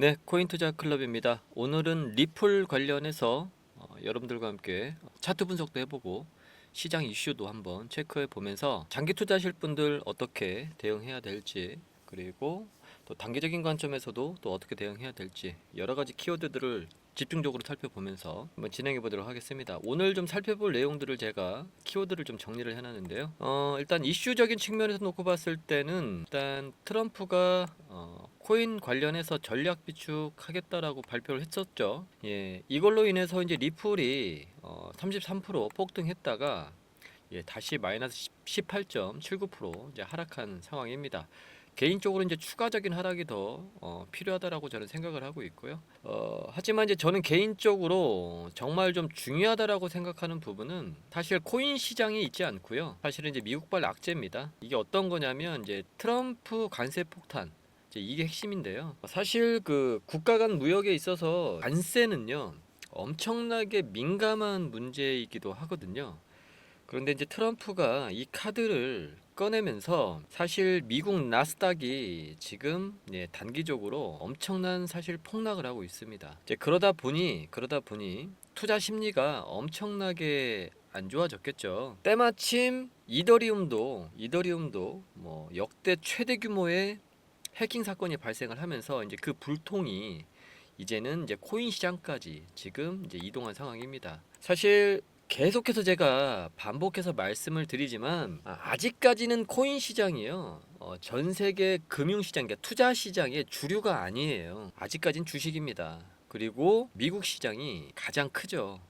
네, 코인 투자 클럽입니다. 오늘은 리플 관련해서 어, 여러분들과 함께 차트 분석도 해보고 시장 이슈도 한번 체크해 보면서 장기 투자하실 분들 어떻게 대응해야 될지 그리고 또 단기적인 관점에서도 또 어떻게 대응해야 될지 여러 가지 키워드들을 집중적으로 살펴보면서 한번 진행해 보도록 하겠습니다. 오늘 좀 살펴볼 내용들을 제가 키워드를 좀 정리를 해놨는데요. 어, 일단 이슈적인 측면에서 놓고 봤을 때는 일단 트럼프가 어, 코인 관련해서 전략 비축하겠다라고 발표를 했었죠. 예, 이걸로 인해서 이제 리플이 어, 33% 폭등했다가 예, 다시 마이너스 18.79% 이제 하락한 상황입니다. 개인적으로 이제 추가적인 하락이 더 어, 필요하다라고 저는 생각을 하고 있고요. 어, 하지만 이제 저는 개인적으로 정말 좀 중요하다라고 생각하는 부분은 사실 코인 시장이 있지 않고요. 사실은 이제 미국발 악재입니다. 이게 어떤 거냐면 이제 트럼프 관세 폭탄 이게 핵심인데요. 사실 그 국가 간 무역에 있어서 관세는요 엄청나게 민감한 문제이기도 하거든요. 그런데 이제 트럼프가 이 카드를 꺼내면서 사실 미국 나스닥이 지금 예, 단기적으로 엄청난 사실 폭락을 하고 있습니다. 이제 그러다 보니 그러다 보니 투자 심리가 엄청나게 안 좋아졌겠죠. 때마침 이더리움도 이더리움도 뭐 역대 최대 규모의 해킹 사건이 발생을 하면서 이제 그 불통이 이제는 이제 코인 시장까지 지금 이제 이동한 상황입니다. 사실 계속해서 제가 반복해서 말씀을 드리지만 아, 아직까지는 코인 시장이요. 어, 전 세계 금융 시장, 그러니까 투자 시장의 주류가 아니에요. 아직까진 주식입니다. 그리고 미국 시장이 가장 크죠.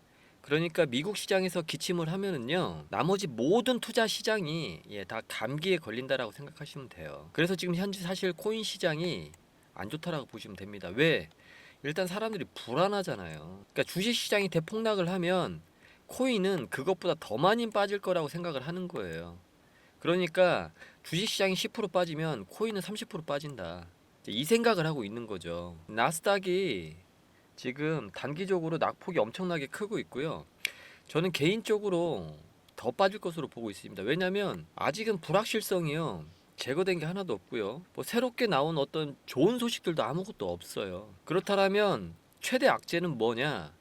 그러니까 미국 시장에서 기침을 하면은요 나머지 모든 투자 시장이 예, 다 감기에 걸린다라고 생각하시면 돼요. 그래서 지금 현재 사실 코인 시장이 안 좋다라고 보시면 됩니다. 왜? 일단 사람들이 불안하잖아요. 그러니까 주식 시장이 대폭락을 하면 코인은 그것보다 더 많이 빠질 거라고 생각을 하는 거예요. 그러니까 주식 시장이 10% 빠지면 코인은 30% 빠진다. 이 생각을 하고 있는 거죠. 나스닥이 지금 단기적으로 낙폭이 엄청나게 크고 있고요. 저는 개인적으로 더 빠질 것으로 보고 있습니다. 왜냐하면 아직은 불확실성이요. 제거된 게 하나도 없고요. 뭐 새롭게 나온 어떤 좋은 소식들도 아무것도 없어요. 그렇다면 최대 악재는 뭐냐?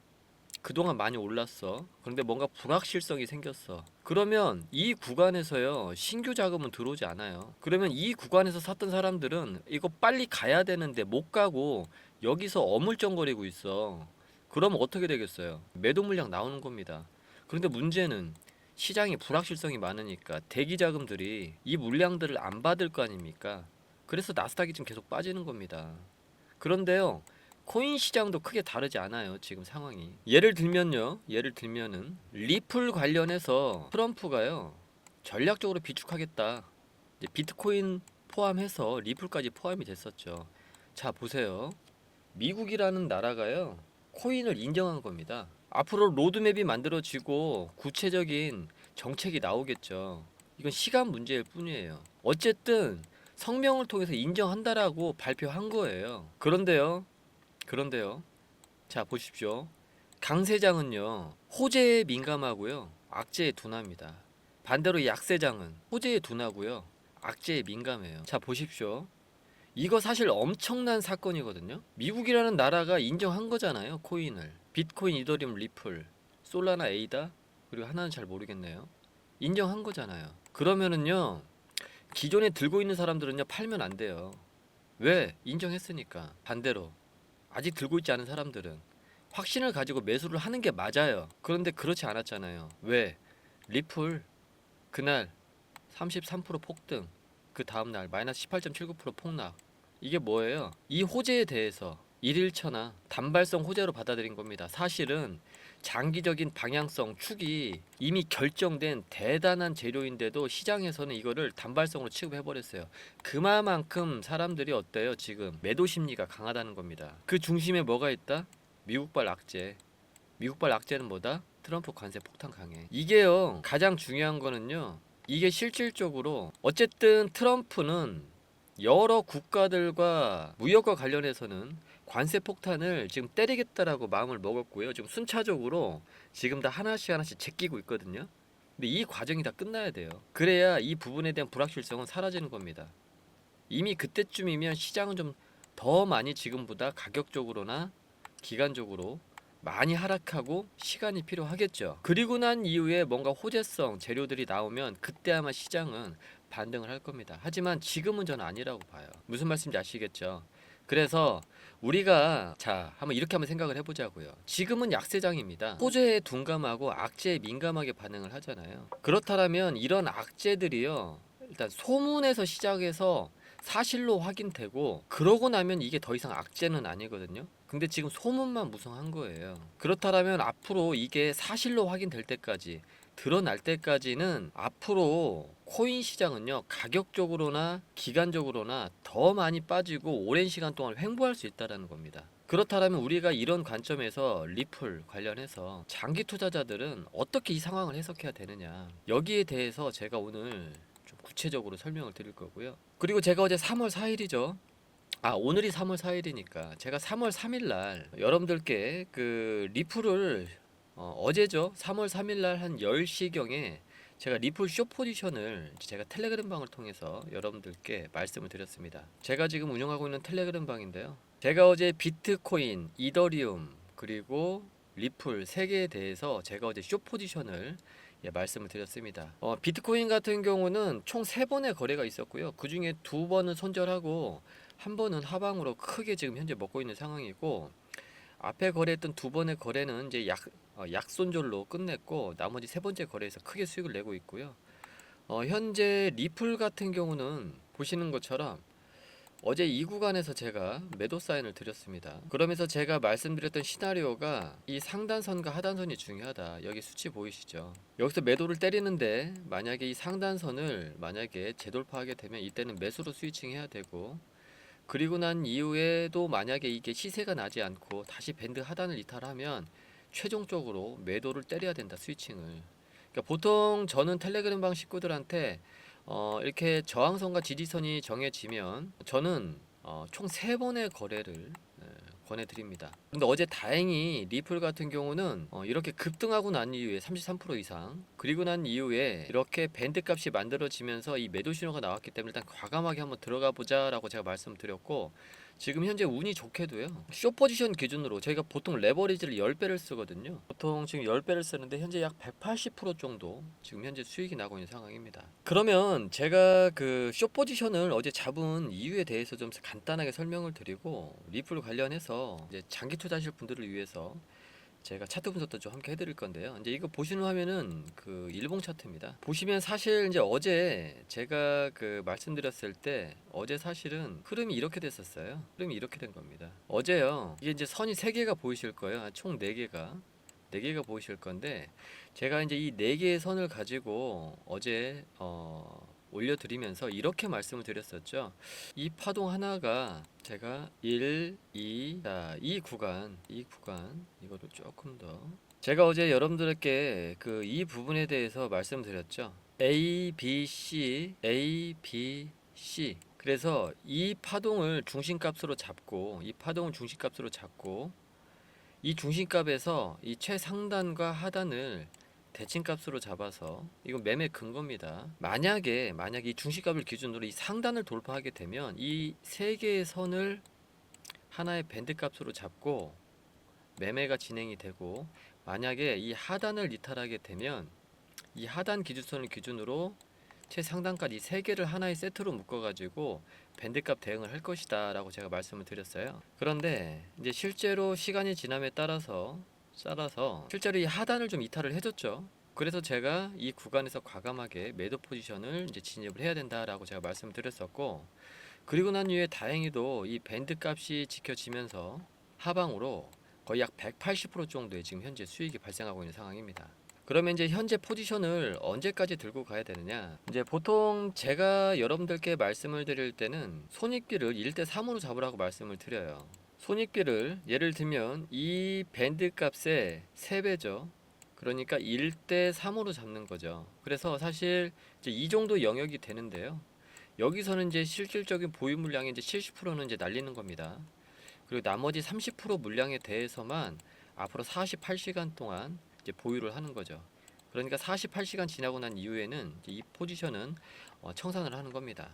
그동안 많이 올랐어. 그런데 뭔가 불확실성이 생겼어. 그러면 이 구간에서요, 신규 자금은 들어오지 않아요. 그러면 이 구간에서 샀던 사람들은 이거 빨리 가야 되는데 못 가고 여기서 어물쩡거리고 있어. 그럼 어떻게 되겠어요? 매도 물량 나오는 겁니다. 그런데 문제는 시장이 불확실성이 많으니까 대기 자금들이 이 물량들을 안 받을 거 아닙니까? 그래서 나스닥이 지금 계속 빠지는 겁니다. 그런데요, 코인 시장도 크게 다르지 않아요. 지금 상황이. 예를 들면요. 예를 들면은 리플 관련해서 트럼프가요. 전략적으로 비축하겠다. 비트코인 포함해서 리플까지 포함이 됐었죠. 자, 보세요. 미국이라는 나라가요. 코인을 인정한 겁니다. 앞으로 로드맵이 만들어지고 구체적인 정책이 나오겠죠. 이건 시간 문제일 뿐이에요. 어쨌든 성명을 통해서 인정한다라고 발표한 거예요. 그런데요. 그런데요. 자, 보십시오. 강세장은요. 호재에 민감하고요. 악재에 둔합니다. 반대로 약세장은 호재에 둔하고요. 악재에 민감해요. 자, 보십시오. 이거 사실 엄청난 사건이거든요. 미국이라는 나라가 인정한 거잖아요. 코인을. 비트코인, 이더리움, 리플, 솔라나, 에이다 그리고 하나는 잘 모르겠네요. 인정한 거잖아요. 그러면은요. 기존에 들고 있는 사람들은요. 팔면 안 돼요. 왜? 인정했으니까. 반대로 아직 들고 있지 않은 사람들은 확신을 가지고 매수를 하는 게 맞아요. 그런데 그렇지 않았잖아요. 왜? 리플 그날 33% 폭등, 그 다음 날 마이너스 18.79% 폭락. 이게 뭐예요? 이 호재에 대해서 일일처나 단발성 호재로 받아들인 겁니다. 사실은 장기적인 방향성 축이 이미 결정된 대단한 재료인데도 시장에서는 이거를 단발성으로 취급해 버렸어요. 그만큼 사람들이 어때요? 지금 매도 심리가 강하다는 겁니다. 그 중심에 뭐가 있다? 미국발 악재. 미국발 악재는 뭐다? 트럼프 관세 폭탄 강해. 이게요. 가장 중요한 거는요. 이게 실질적으로 어쨌든 트럼프는 여러 국가들과 무역과 관련해서는 관세 폭탄을 지금 때리겠다라고 마음을 먹었고요. 지금 순차적으로 지금 다 하나씩 하나씩 제끼고 있거든요. 근데 이 과정이 다 끝나야 돼요. 그래야 이 부분에 대한 불확실성은 사라지는 겁니다. 이미 그때쯤이면 시장은 좀 더 많이 지금보다 가격적으로나 기간적으로 많이 하락하고 시간이 필요하겠죠. 그리고 난 이후에 뭔가 호재성 재료들이 나오면 그때 아마 시장은 반등을 할 겁니다. 하지만 지금은 저는 아니라고 봐요. 무슨 말씀인지 아시겠죠? 그래서 우리가 자 한번 이렇게 한번 생각을 해보자고요. 지금은 약세장입니다. 호재에 둔감하고 악재에 민감하게 반응을 하잖아요. 그렇다면 이런 악재들이요. 일단 소문에서 시작해서 사실로 확인되고 그러고 나면 이게 더 이상 악재는 아니거든요. 근데 지금 소문만 무성한 거예요. 그렇다면 앞으로 이게 사실로 확인될 때까지 드러날 때까지는 앞으로 코인 시장은요 가격적으로나 기간적으로나 더 많이 빠지고 오랜 시간 동안 횡보할 수 있다라는 겁니다. 그렇다면 우리가 이런 관점에서 리플 관련해서 장기 투자자들은 어떻게 이 상황을 해석해야 되느냐 여기에 대해서 제가 오늘 좀 구체적으로 설명을 드릴 거고요. 그리고 제가 어제 3월 4일이죠. 아 오늘이 3월 4일이니까 제가 3월 3일 날 여러분들께 그 리플을 어, 어제죠 3월 3일 날 한 10시경에 제가 리플 쇼 포지션을 제가 텔레그램 방을 통해서 여러분들께 말씀을 드렸습니다. 제가 지금 운영하고 있는 텔레그램 방인데요. 제가 어제 비트코인, 이더리움 그리고 리플 세 개에 대해서 제가 어제 쇼 포지션을 예, 말씀을 드렸습니다. 어, 비트코인 같은 경우는 총세 번의 거래가 있었고요. 그 중에 두 번은 손절하고 한 번은 하방으로 크게 지금 현재 먹고 있는 상황이고 앞에 거래했던 두 번의 거래는 이제 약 어, 약손절로 끝냈고 나머지 세 번째 거래에서 크게 수익을 내고 있고요. 어, 현재 리플 같은 경우는 보시는 것처럼 어제 이 구간에서 제가 매도 사인을 드렸습니다. 그러면서 제가 말씀드렸던 시나리오가 이 상단선과 하단선이 중요하다. 여기 수치 보이시죠? 여기서 매도를 때리는데 만약에 이 상단선을 만약에 재돌파하게 되면 이때는 매수로 스위칭 해야 되고 그리고 난 이후에도 만약에 이게 시세가 나지 않고 다시 밴드 하단을 이탈하면 최종적으로 매도를 때려야 된다 스위칭을. 그러니까 보통 저는 텔레그램 방 식구들한테 어, 이렇게 저항선과 지지선이 정해지면 저는 어, 총 세 번의 거래를 예, 권해드립니다. 근데 어제 다행히 리플 같은 경우는 어, 이렇게 급등하고 난 이후에 33% 이상 그리고 난 이후에 이렇게 밴드 값이 만들어지면서 이 매도 신호가 나왔기 때문에 일단 과감하게 한번 들어가 보자라고 제가 말씀드렸고 지금 현재 운이 좋게도요. 쇼 포지션 기준으로 저희가 보통 레버리지를 10배를 쓰거든요. 보통 지금 10배를 쓰는데 현재 약 180% 정도 지금 현재 수익이 나고 있는 상황입니다. 그러면 제가 그 쇼 포지션을 어제 잡은 이유에 대해서 좀 간단하게 설명을 드리고 리플 관련해서 이제 장기 투자하실 분들을 위해서 제가 차트 분석도 좀 함께 해드릴 건데요. 이제 이거 보시는 화면은 그 일봉 차트입니다. 보시면 사실 이제 어제 제가 그 말씀드렸을 때 어제 사실은 흐름이 이렇게 됐었어요. 흐름이 이렇게 된 겁니다. 어제요. 이게 이제 선이 세 개가 보이실 거예요. 아, 총네 개가 네 개가 보이실 건데 제가 이제 이네 개의 선을 가지고 어제 어 올려드리면서 이렇게 말씀을 드렸었죠. 이 파동 하나가 제가 1, 2, 자, 이 구간, 이 구간 이거를 조금 더 제가 어제 여러분들께 그 이 부분에 대해서 말씀드렸죠. A, B, C, A, B, C. 그래서 이 파동을 중심값으로 잡고 이 파동을 중심값으로 잡고 이 중심값에서 이 최상단과 하단을 대칭값으로 잡아서 이건 매매 근거입니다. 만약에 만약 이 중심값을 기준으로 이 상단을 돌파하게 되면 이 세 개의 선을 하나의 밴드 값으로 잡고 매매가 진행이 되고 만약에 이 하단을 이탈하게 되면 이 하단 기준선을 기준으로 최상단까지 이세 개를 하나의 세트로 묶어 가지고 밴드값 대응을 할 것이다 라고 제가 말씀을 드렸어요. 그런데 이제 실제로 시간이 지남에 따라서 따라서 실제로 이 하단을 좀 이탈을 해줬죠. 그래서 제가 이 구간에서 과감하게 매도 포지션을 이제 진입을 해야 된다라고 제가 말씀을 드렸었고 그리고 난 이후에 다행히도 이 밴드 값이 지켜지면서 하방으로 거의 약 180% 정도의 지금 현재 수익이 발생하고 있는 상황입니다. 그러면 이제 현재 포지션을 언제까지 들고 가야 되느냐? 이제 보통 제가 여러분들께 말씀을 드릴 때는 손익비를 1대 3으로 잡으라고 말씀을 드려요. 손익비를 예를 들면 이 밴드 값의 3배죠. 그러니까 1대 3으로 잡는 거죠. 그래서 사실 이제 이 정도 영역이 되는데요. 여기서는 이제 실질적인 보유 물량의 이제 70%는 이제 날리는 겁니다. 그리고 나머지 30% 물량에 대해서만 앞으로 48시간 동안 이제 보유를 하는 거죠. 그러니까 48시간 지나고 난 이후에는 이 포지션은 어, 청산을 하는 겁니다.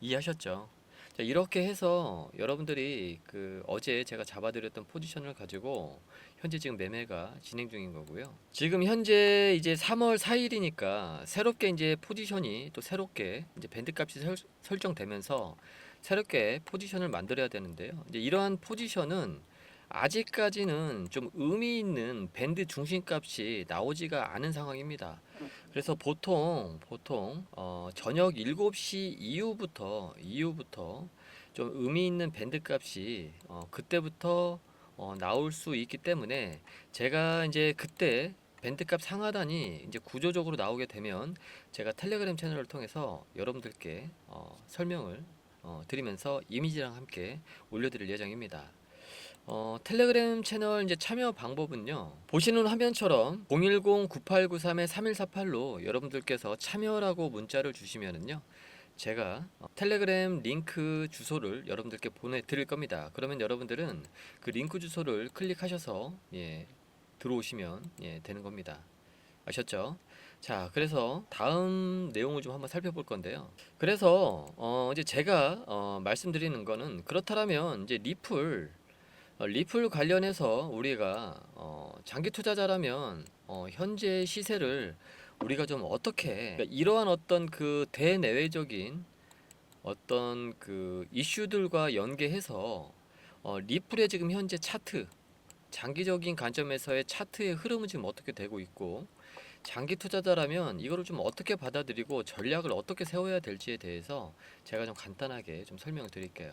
이해하셨죠? 자, 이렇게 해서 여러분들이 그 어제 제가 잡아드렸던 포지션을 가지고 현재 지금 매매가 진행 중인 거고요. 지금 현재 이제 3월 4일이니까 새롭게 이제 포지션이 또 새롭게 이제 밴드 값이 설, 설정되면서 새롭게 포지션을 만들어야 되는데요. 이제 이러한 포지션은 아직까지는 좀 의미 있는 밴드 중심값이 나오지가 않은 상황입니다. 그래서 보통 보통 어, 저녁 7시 이후부터 이후부터 좀 의미 있는 밴드 값이 어, 그때부터 어, 나올 수 있기 때문에 제가 이제 그때 밴드값 상하단이 이제 구조적으로 나오게 되면 제가 텔레그램 채널을 통해서 여러분들께 어, 설명을 어, 드리면서 이미지랑 함께 올려드릴 예정입니다. 어, 텔레그램 채널 이제 참여 방법은요. 보시는 화면처럼 010-9893-3148로 여러분들께서 참여라고 문자를 주시면은요. 제가 어, 텔레그램 링크 주소를 여러분들께 보내드릴 겁니다. 그러면 여러분들은 그 링크 주소를 클릭하셔서 예, 들어오시면 예, 되는 겁니다. 아셨죠? 자, 그래서 다음 내용을 좀 한번 살펴볼 건데요. 그래서 어, 이제 제가 어, 말씀드리는 거는 그렇다면 이제 리플 어, 리플 관련해서 우리가 어, 장기 투자자라면 어, 현재 시세를 우리가 좀 어떻게 그러니까 이러한 어떤 그 대내외적인 어떤 그 이슈들과 연계해서 어, 리플의 지금 현재 차트 장기적인 관점에서의 차트의 흐름은 지금 어떻게 되고 있고 장기 투자자라면 이거를 좀 어떻게 받아들이고 전략을 어떻게 세워야 될지에 대해서 제가 좀 간단하게 좀 설명을 드릴게요.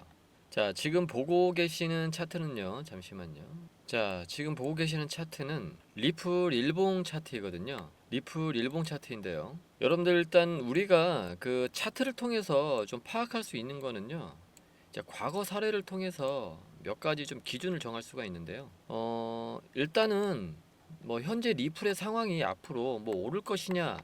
자, 지금 보고 계시는 차트는요. 잠시만요. 자, 지금 보고 계시는 차트는 리플 일봉 차트이거든요. 리플 일봉 차트인데요. 여러분들 일단 우리가 그 차트를 통해서 좀 파악할 수 있는 거는요. 자, 과거 사례를 통해서 몇 가지 좀 기준을 정할 수가 있는데요. 어, 일단은 뭐 현재 리플의 상황이 앞으로 뭐 오를 것이냐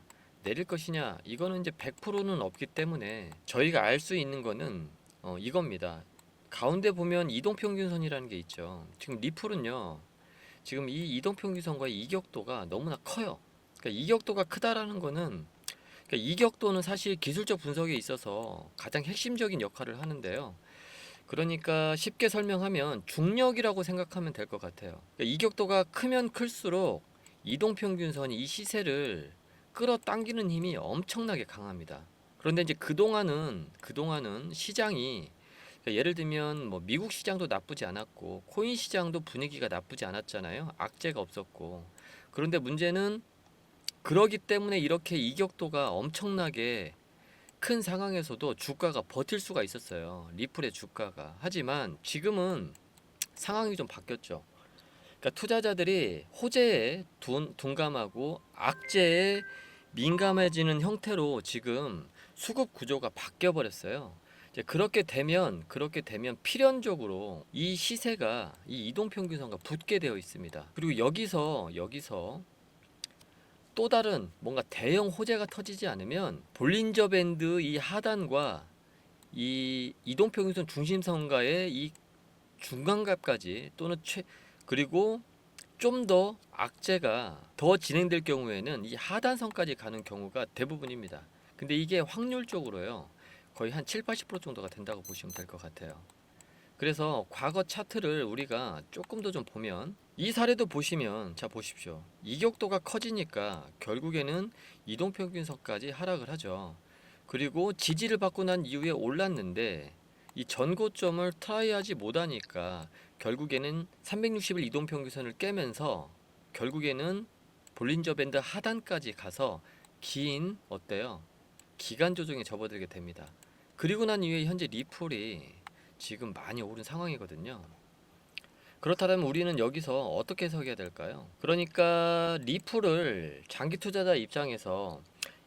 내릴 것이냐 이거는 이제 100%는 없기 때문에 저희가 알 수 있는 거는 어, 이겁니다. 가운데 보면 이동평균선이라는 게 있죠. 지금 리플은요. 지금 이 이동평균선과의 이격도가 너무나 커요. 그러니까 이격도가 크다라는 거는 그러니까 이격도는 사실 기술적 분석에 있어서 가장 핵심적인 역할을 하는데요. 그러니까 쉽게 설명하면 중력이라고 생각하면 될 것 같아요. 그러니까 이격도가 크면 클수록 이동평균선이 이 시세를 끌어당기는 힘이 엄청나게 강합니다. 그런데 이제 그동안은 그동안은 시장이 그러니까 예를 들면 뭐 미국 시장도 나쁘지 않았고 코인 시장도 분위기가 나쁘지 않았잖아요. 악재가 없었고. 그런데 문제는 그러기 때문에 이렇게 이격도가 엄청나게 큰 상황에서도 주가가 버틸 수가 있었어요. 리플의 주가가. 하지만 지금은 상황이 좀 바뀌었죠. 그러니까 투자자들이 호재에 둔, 둔감하고 악재에 민감해지는 형태로 지금 수급 구조가 바뀌어 버렸어요. 이제 그렇게 되면 그렇게 되면 필연적으로 이 시세가 이 이동 평균선과 붙게 되어 있습니다. 그리고 여기서 여기서 또 다른 뭔가 대형 호재가 터지지 않으면 볼린저 밴드 이 하단과 이 이동 평균선 중심선과의 이 중간값까지 또는 최 그리고 좀 더 악재가 더 진행될 경우에는 이 하단선까지 가는 경우가 대부분입니다. 근데 이게 확률적으로요. 거의 한 7, 80% 정도가 된다고 보시면 될 것 같아요. 그래서 과거 차트를 우리가 조금 더 좀 보면 이 사례도 보시면 자 보십시오. 이격도가 커지니까 결국에는 이동평균선까지 하락을 하죠. 그리고 지지를 받고 난 이후에 올랐는데 이 전고점을 트라이하지 못하니까 결국에는 360일 이동평균선을 깨면서 결국에는 볼린저 밴드 하단까지 가서 긴 어때요? 기간 조정에 접어들게 됩니다. 그리고 난 이후에 현재 리플이 지금 많이 오른 상황이거든요. 그렇다면 우리는 여기서 어떻게 해석해야 될까요? 그러니까 리플을 장기 투자자 입장에서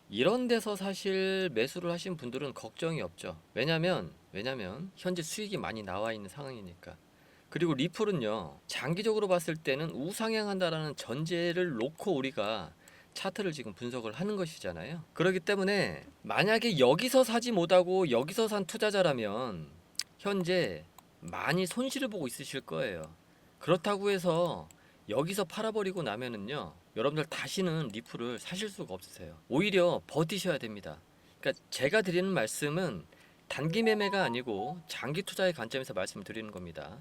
이런 데서 사실 매수를 하신 분들은 걱정이 없죠. 왜냐면 왜냐면 현재 수익이 많이 나와 있는 상황이니까. 그리고 리플은요. 장기적으로 봤을 때는 우상향한다라는 전제를 놓고 우리가 차트를 지금 분석을 하는 것이잖아요. 그렇기 때문에 만약에 여기서 사지 못하고 여기서 산 투자자라면 현재 많이 손실을 보고 있으실 거예요. 그렇다고 해서 여기서 팔아버리고 나면은요, 여러분들 다시는 리플을 사실 수가 없으세요. 오히려 버티셔야 됩니다. 그러니까 제가 드리는 말씀은 단기 매매가 아니고 장기 투자의 관점에서 말씀을 드리는 겁니다.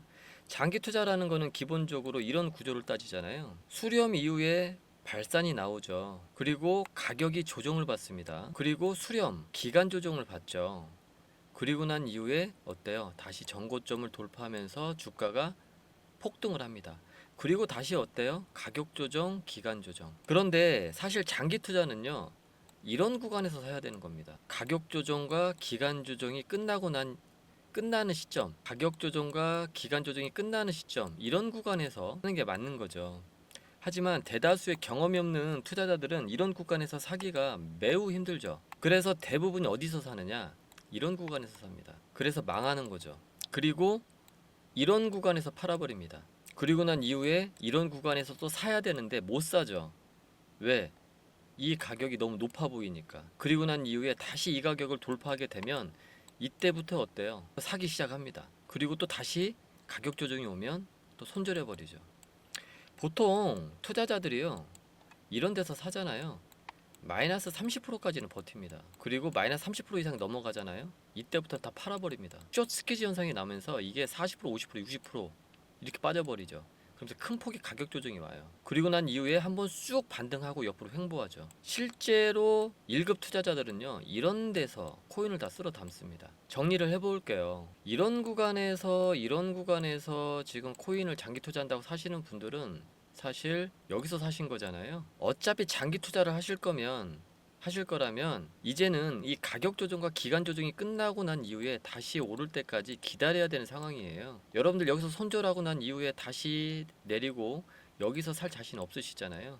장기 투자라는 거는 기본적으로 이런 구조를 따지잖아요. 수렴 이후에 발산이 나오죠. 그리고 가격이 조정을 받습니다. 그리고 수렴 기간 조정을 받죠. 그리고 난 이후에 어때요? 다시 전고점을 돌파하면서 주가가 폭등을 합니다. 그리고 다시 어때요? 가격 조정, 기간 조정. 그런데 사실 장기 투자는요. 이런 구간에서 사야 되는 겁니다. 가격 조정과 기간 조정이 끝나고 난 끝나는 시점, 가격 조정과 기간 조정이 끝나는 시점 이런 구간에서 하는 게 맞는 거죠. 하지만 대다수의 경험이 없는 투자자들은 이런 구간에서 사기가 매우 힘들죠. 그래서 대부분이 어디서 사느냐? 이런 구간에서 삽니다. 그래서 망하는 거죠. 그리고 이런 구간에서 팔아버립니다. 그리고 난 이후에 이런 구간에서 또 사야 되는데 못 사죠. 왜? 이 가격이 너무 높아 보이니까. 그리고 난 이후에 다시 이 가격을 돌파하게 되면 이때부터 어때요? 사기 시작합니다. 그리고 또 다시 가격 조정이 오면 또 손절해 버리죠. 보통 투자자들이요. 이런 데서 사잖아요. 마이너스 30%까지는 버팁니다. 그리고 마이너스 30% 이상 넘어가잖아요. 이때부터 다 팔아버립니다. 숏 스키지 현상이 나면서 이게 40%, 50%, 60% 이렇게 빠져버리죠. 그러면서 큰 폭의 가격 조정이 와요. 그리고 난 이후에 한번 쑥 반등하고 옆으로 횡보하죠. 실제로 1급 투자자들은요, 이런 데서 코인을 다 쓸어 담습니다. 정리를 해볼게요. 이런 구간에서, 이런 구간에서 지금 코인을 장기 투자한다고 사시는 분들은 사실 여기서 사신 거잖아요. 어차피 장기 투자를 하실 거면 하실 거라면 이제는 이 가격 조정과 기간 조정이 끝나고 난 이후에 다시 오를 때까지 기다려야 되는 상황이에요. 여러분들 여기서 손절하고 난 이후에 다시 내리고 여기서 살 자신 없으시잖아요.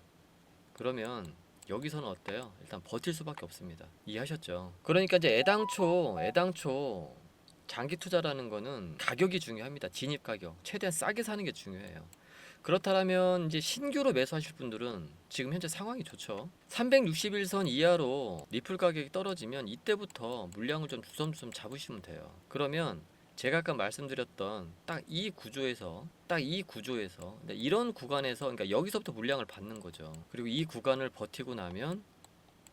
그러면 여기서는 어때요? 일단 버틸 수밖에 없습니다. 이해하셨죠? 그러니까 이제 애당초 애당초 장기 투자라는 거는 가격이 중요합니다. 진입 가격 최대한 싸게 사는 게 중요해요. 그렇다면 이제 신규로 매수하실 분들은 지금 현재 상황이 좋죠. 361선 이하로 리플 가격이 떨어지면 이때부터 물량을 좀 주섬주섬 잡으시면 돼요. 그러면 제가 아까 말씀드렸던 딱 이 구조에서 딱 이 구조에서 네, 이런 구간에서 그러니까 여기서부터 물량을 받는 거죠. 그리고 이 구간을 버티고 나면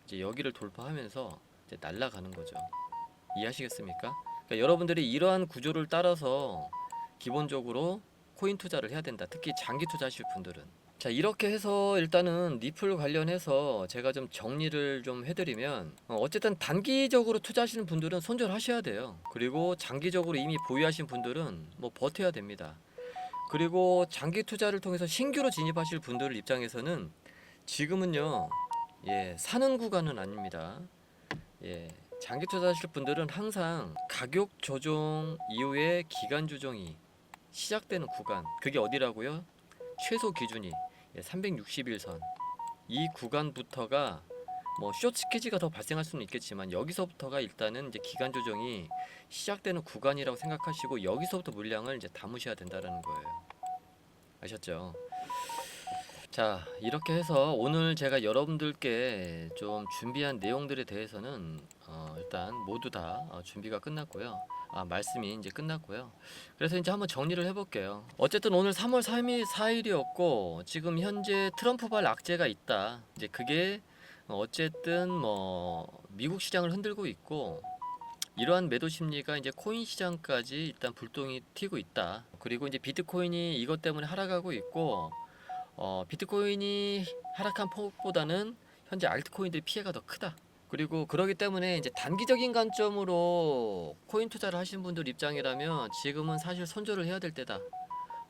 이제 여기를 돌파하면서 이제 날아가는 거죠. 이해하시겠습니까? 그러니까 여러분들이 이러한 구조를 따라서 기본적으로 코인 투자를 해야 된다. 특히 장기 투자하실 분들은. 자, 이렇게 해서 일단은 리플 관련해서 제가 좀 정리를 좀 해드리면, 어, 어쨌든 단기적으로 투자하시는 분들은 손절하셔야 돼요. 그리고 장기적으로 이미 보유하신 분들은 뭐 버텨야 됩니다. 그리고 장기 투자를 통해서 신규로 진입하실 분들 입장에서는 지금은요, 예, 사는 구간은 아닙니다. 예, 장기 투자하실 분들은 항상 가격 조정 이후에 기간 조정이 시작되는 구간 그게 어디라고요? 최소 기준이 361선 이 구간부터가 뭐 숏스키지가 더 발생할 수는 있겠지만 여기서부터가 일단은 이제 기간 조정이 시작되는 구간이라고 생각하시고 여기서부터 물량을 이제 담으셔야 된다라는 거예요. 아셨죠? 자 이렇게 해서 오늘 제가 여러분들께 좀 준비한 내용들에 대해서는 어, 일단 모두 다 어, 준비가 끝났고요. 아, 말씀이 이제 끝났고요. 그래서 이제 한번 정리를 해볼게요. 어쨌든 오늘 3월 3일 4일이었고 지금 현재 트럼프발 악재가 있다. 이제 그게 어쨌든 뭐 미국 시장을 흔들고 있고 이러한 매도 심리가 이제 코인 시장까지 일단 불똥이 튀고 있다. 그리고 이제 비트코인이 이것 때문에 하락하고 있고 어, 비트코인이 하락한 폭보다는 현재 알트코인들의 피해가 더 크다. 그리고 그러기 때문에 이제 단기적인 관점으로 코인 투자를 하시는 분들 입장이라면 지금은 사실 손절을 해야 될 때다.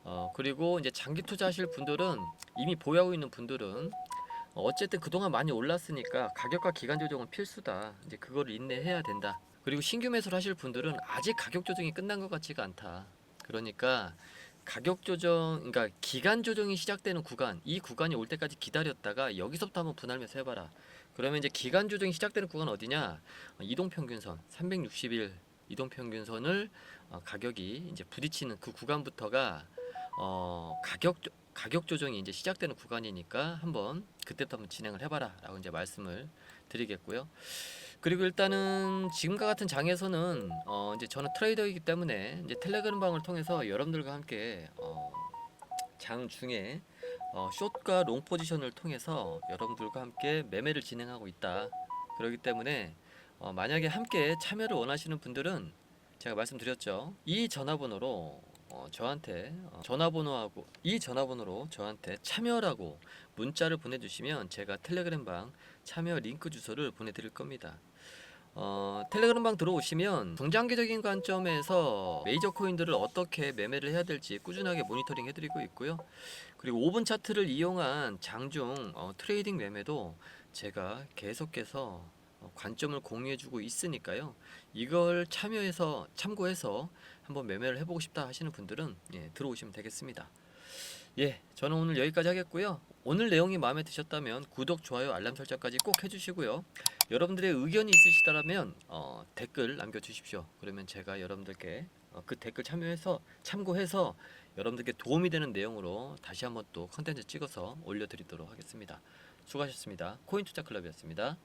어, 그리고 이제 장기 투자하실 분들은 이미 보유하고 있는 분들은 어쨌든 그동안 많이 올랐으니까 가격과 기간 조정은 필수다. 이제 그거를 인내해야 된다. 그리고 신규 매수를 하실 분들은 아직 가격 조정이 끝난 것 같지가 않다. 그러니까 가격 조정, 그러니까 기간 조정이 시작되는 구간, 이 구간이 올 때까지 기다렸다가 여기서부터 한번 분할 매수 해봐라. 그러면 이제 기간 조정이 시작되는 구간 어디냐? 어, 이동 평균선 360일 이동 평균선을 어, 가격이 이제 부딪히는 그 구간부터가 어, 가격 조- 가격 조정이 이제 시작되는 구간이니까 한번 그때부터 한번 진행을 해봐라라고 이제 말씀을 드리겠고요. 그리고 일단은 지금과 같은 장에서는 어, 이제 저는 트레이더이기 때문에 이제 텔레그램 방을 통해서 여러분들과 함께 어, 장 중에 어, 숏과 롱 포지션을 통해서 여러분들과 함께 매매를 진행하고 있다. 그렇기 때문에 어, 만약에 함께 참여를 원하시는 분들은 제가 말씀드렸죠. 이 전화번호로 어, 저한테 어, 전화번호하고 이 전화번호로 저한테 참여라고 문자를 보내주시면 제가 텔레그램 방 참여 링크 주소를 보내드릴 겁니다. 어, 텔레그램 방 들어오시면 중장기적인 관점에서 메이저 코인들을 어떻게 매매를 해야 될지 꾸준하게 모니터링 해드리고 있고요. 그리고 5분 차트를 이용한 장중 어, 트레이딩 매매도 제가 계속해서 어, 관점을 공유해주고 있으니까요. 이걸 참여해서 참고해서 한번 매매를 해보고 싶다 하시는 분들은 예, 들어오시면 되겠습니다. 예, 저는 오늘 여기까지 하겠고요. 오늘 내용이 마음에 드셨다면 구독, 좋아요, 알람 설정까지 꼭 해주시고요. 여러분들의 의견이 있으시다면 어, 댓글 남겨주십시오. 그러면 제가 여러분들께 어, 그 댓글 참여해서 참고해서 여러분들께 도움이 되는 내용으로 다시 한번 또 컨텐츠 찍어서 올려드리도록 하겠습니다. 수고하셨습니다. 코인 투자 클럽이었습니다.